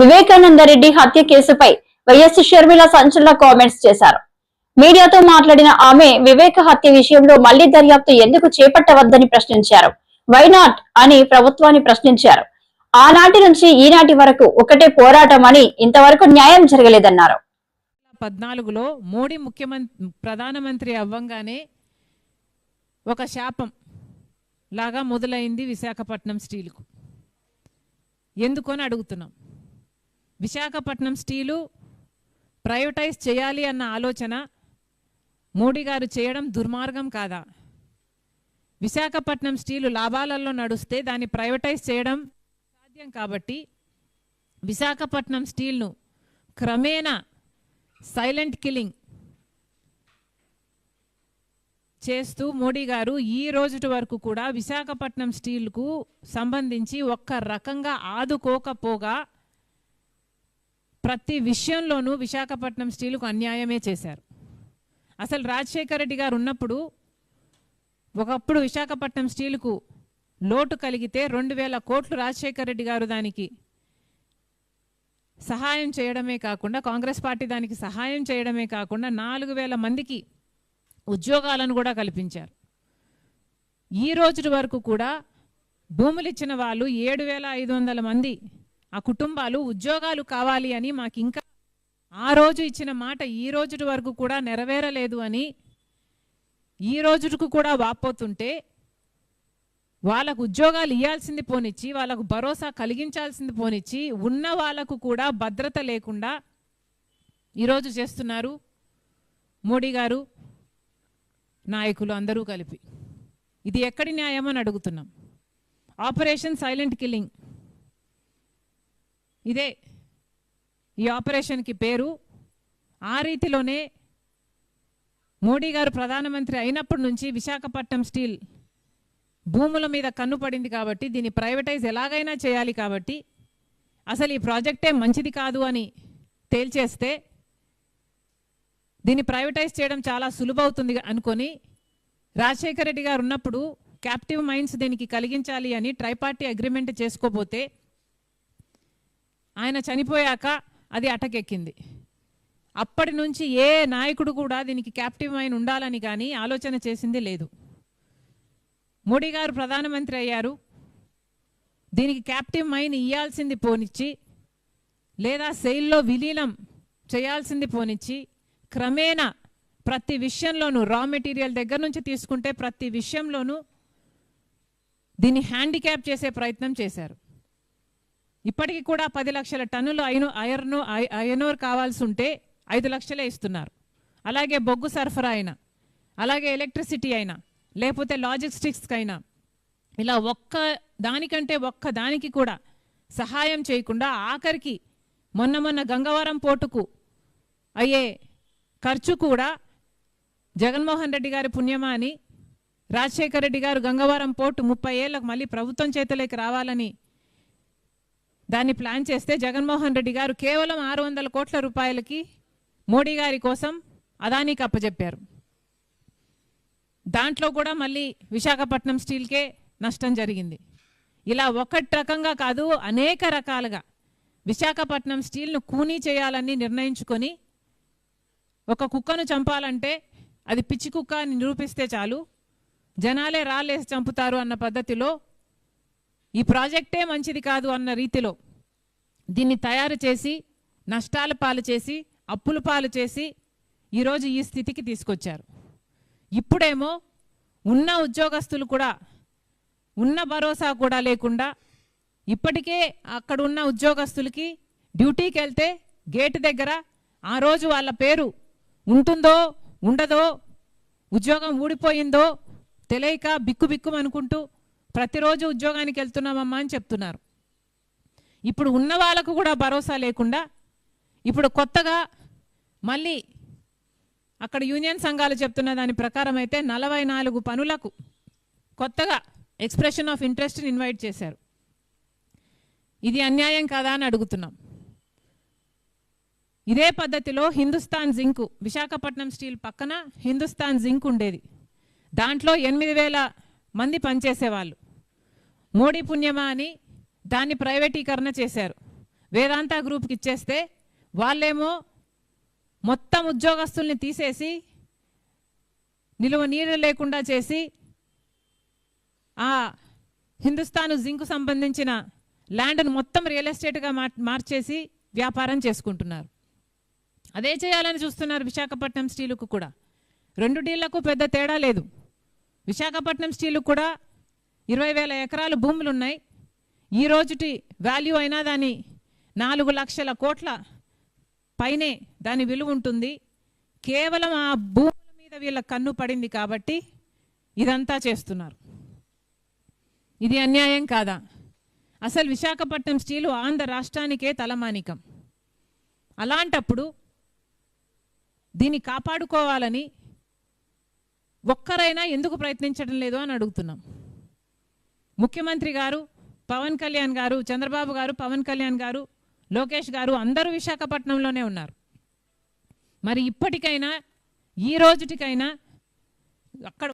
వివేకానంద రెడ్డి హత్య కేసుపై వైఎస్ షర్మిల సంచలన కామెంట్స్ చేశారు. మీడియాతో మాట్లాడిన ఆమె వివేక హత్య విషయంలో మళ్ళీ దర్యాప్తు ఎందుకు చేపట్టవద్దని ప్రశ్నించారు. వైనాట్ అని ప్రభుత్వాన్ని ప్రశ్నించారు. ఆనాటి నుంచి ఈనాటి వరకు ఒకటే పోరాటం అని ఇంతవరకు న్యాయం జరగలేదన్నారు. పద్నాలుగులో మోడీ ముఖ్యమంత్రి ప్రధానమంత్రి అవ్వంగానే ఒక శాపం లాగా మొదలైంది విశాఖపట్నం స్టీల్కు. ఎందుకని అడుగుతున్నాం? విశాఖపట్నం స్టీలు ప్రైవేటైజ్ చేయాలి అన్న ఆలోచన మోడీ గారు చేయడం దుర్మార్గం కాదా? విశాఖపట్నం స్టీలు లాభాలలో నడుస్తే దాన్ని ప్రైవేటైజ్ చేయడం సాధ్యం కాబట్టి విశాఖపట్నం స్టీల్ను క్రమేణా సైలెంట్ కిల్లింగ్ చేస్తూ మోడీ గారు ఈ రోజుటి వరకు కూడా విశాఖపట్నం స్టీల్కు సంబంధించి ఒక్క రకంగా ఆదుకోకపోగా ప్రతి విషయంలోనూ విశాఖపట్నం స్టీలుకు అన్యాయమే చేశారు. అసలు రాజశేఖర రెడ్డి గారు ఉన్నప్పుడు ఒకప్పుడు విశాఖపట్నం స్టీలుకు లోటు కలిగితే రెండు వేల కోట్లు రాజశేఖర రెడ్డి గారు దానికి సహాయం చేయడమే కాకుండా కాంగ్రెస్ పార్టీ దానికి సహాయం చేయడమే కాకుండా నాలుగు వేల మందికి ఉద్యోగాలను కూడా కల్పించారు. ఈ రోజు వరకు కూడా భూములు ఇచ్చిన వాళ్ళు ఏడు వేల ఐదు వందల మంది ఆ కుటుంబాలు ఉద్యోగాలు కావాలి అని మాకు ఇంకా ఆ రోజు ఇచ్చిన మాట ఈ రోజు వరకు కూడా నెరవేరలేదు అని ఈ రోజుకు కూడా వాపోతుంటే వాళ్ళకు ఉద్యోగాలు ఇవ్వాల్సింది పోనిచ్చి వాళ్ళకు భరోసా కలిగించాల్సింది పోనిచ్చి ఉన్న వాళ్ళకు కూడా భద్రత లేకుండా ఈరోజు చేస్తున్నారు మోడీ గారు నాయకులు అందరూ కలిపి. ఇది ఎక్కడి న్యాయం అని అడుగుతున్నాం. Operation silent killing. ఇదే ఈ ఆపరేషన్కి పేరు. ఆ రీతిలోనే మోడీ గారు ప్రధానమంత్రి అయినప్పటి నుంచి విశాఖపట్నం స్టీల్ భూముల మీద కన్ను పడింది కాబట్టి దీన్ని ప్రైవేటైజ్ ఎలాగైనా చేయాలి కాబట్టి అసలు ఈ ప్రాజెక్టే మంచిది కాదు అని తేల్చేస్తే దీన్ని ప్రైవేటైజ్ చేయడం చాలా సులువవుతుంది అనుకొని రాజశేఖర రెడ్డి గారు ఉన్నప్పుడు క్యాప్టివ్ మైండ్స్ దీనికి కలిగించాలి అని ట్రైపార్టీ అగ్రిమెంట్ చేసుకోపోతే ఆయన చనిపోయాక అది అటకెక్కింది. అప్పటి నుంచి ఏ నాయకుడు కూడా దీనికి క్యాప్టివ్ అయిన ఉండాలని కానీ ఆలోచన చేసింది లేదు. మోడీ గారు ప్రధానమంత్రి అయ్యారు. దీనికి క్యాప్టివ్ మైన్ ఇయ్యాల్సింది పోనిచ్చి లేదా సెయిల్లో విలీనం చేయాల్సింది పోనిచ్చి క్రమేణా ప్రతి విషయంలోనూ రా మెటీరియల్ దగ్గర నుంచి తీసుకుంటే ప్రతి విషయంలోనూ దీన్ని హ్యాండిక్యాప్ చేసే ప్రయత్నం చేశారు. ఇప్పటికి కూడా పది లక్షల టన్నులు ఐను ఐరన్ ఐనోర్ కావాల్సి ఉంటే ఐదు లక్షలే ఇస్తున్నారు. అలాగే బొగ్గు సరఫరా అయినా అలాగే ఎలక్ట్రిసిటీ అయినా లేకపోతే లాజిస్టిక్స్కి అయినా ఇలా ఒక్క దానికంటే ఒక్క దానికి కూడా సహాయం చేయకుండా ఆఖరికి మొన్న మొన్న గంగవరం పోర్టుకు అయ్యే ఖర్చు కూడా జగన్మోహన్ రెడ్డి గారి పుణ్యమా అని రాజశేఖర రెడ్డి గారు గంగవరం పోర్టు ముప్పై ఏళ్ళకు మళ్ళీ ప్రభుత్వం చేతిలోకి రావాలని దాన్ని ప్లాన్ చేస్తే జగన్మోహన్ రెడ్డి గారు కేవలం ఆరు వందల కోట్ల రూపాయలకి మోడీ గారి కోసం అదానికి అప్పజెప్పారు. దాంట్లో కూడా మళ్ళీ విశాఖపట్నం స్టీల్కే నష్టం జరిగింది. ఇలా ఒకటి రకంగా కాదు అనేక రకాలుగా విశాఖపట్నం స్టీల్ను కూనీ చేయాలని నిర్ణయించుకొని ఒక కుక్కను చంపాలంటే అది పిచ్చి కుక్క అని నిరూపిస్తే చాలు జనాలే రాలేసి చంపుతారు అన్న పద్ధతిలో ఈ ప్రాజెక్టే మంచిది కాదు అన్న రీతిలో దీన్ని తయారు చేసి నష్టాల పాలు చేసి అప్పుల పాలు చేసి ఈరోజు ఈ స్థితికి తీసుకొచ్చారు. ఇప్పుడేమో ఉన్న ఉద్యోగస్తులు కూడా ఉన్న భరోసా కూడా లేకుండా ఇప్పటికే అక్కడ ఉన్న ఉద్యోగస్తులకి డ్యూటీకి వెళ్తే గేటు దగ్గర ఆ రోజు వాళ్ళ పేరు ఉంటుందో ఉండదో ఉద్యోగం ఊడిపోయిందో తెలియక బిక్కు బిక్కుమనుకుంటూ ప్రతిరోజు ఉద్యోగానికి వెళ్తున్నామమ్మా అని చెప్తున్నారు. ఇప్పుడు ఉన్న వాళ్ళకు కూడా భరోసా లేకుండా ఇప్పుడు కొత్తగా మళ్ళీ అక్కడ యూనియన్ సంఘాలు చెప్తున్న దాని ప్రకారం అయితే నలభై నాలుగు పనులకు కొత్తగా ఎక్స్ప్రెషన్ ఆఫ్ ఇంట్రెస్ట్ని ఇన్వైట్ చేశారు. ఇది అన్యాయం కాదా అని అడుగుతున్నాం. ఇదే పద్ధతిలో హిందుస్థాన్ జింకు విశాఖపట్నం స్టీల్ పక్కన హిందుస్థాన్ జింక్ ఉండేది. దాంట్లో ఎనిమిది వేల మంది పనిచేసేవాళ్ళు. మోడీ పుణ్యమా అని దాన్ని ప్రైవేటీకరణ చేశారు. వేదాంత గ్రూప్కి ఇచ్చేస్తే వాళ్ళేమో మొత్తం ఉద్యోగస్తుల్ని తీసేసి నిలువ నీరు లేకుండా చేసి ఆ హిందుస్థాను జింకు సంబంధించిన ల్యాండ్ను మొత్తం రియల్ ఎస్టేట్గా మార్ మార్చేసి వ్యాపారం చేసుకుంటున్నారు. అదే చేయాలని చూస్తున్నారు విశాఖపట్నం స్టీలుకు కూడా. రెండు డీళ్ళకు పెద్ద తేడా లేదు. విశాఖపట్నం స్టీలు కూడా ఇరవై వేల ఎకరాలు భూములు ఉన్నాయి ఈ రోజుటి వాల్యూ అయినా దాని నాలుగు లక్షల కోట్ల పైనే దాని విలువ ఉంటుంది. కేవలం ఆ భూముల మీద వీళ్ళ కన్ను పడింది కాబట్టి ఇదంతా చేస్తున్నారు. ఇది అన్యాయం కాదా? అసలు విశాఖపట్నం స్టీలు ఆంధ్ర రాష్ట్రానికే తలమానికం. అలాంటప్పుడు దీన్ని కాపాడుకోవాలని ఒక్కరైనా ఎందుకు ప్రయత్నించడం లేదు అని అడుగుతున్నాం. ముఖ్యమంత్రి గారు పవన్ కళ్యాణ్ గారు చంద్రబాబు గారు పవన్ కళ్యాణ్ గారు లోకేష్ గారు అందరూ విశాఖపట్నంలోనే ఉన్నారు. మరి ఇప్పటికైనా ఈ రోజుటికైనా అక్కడ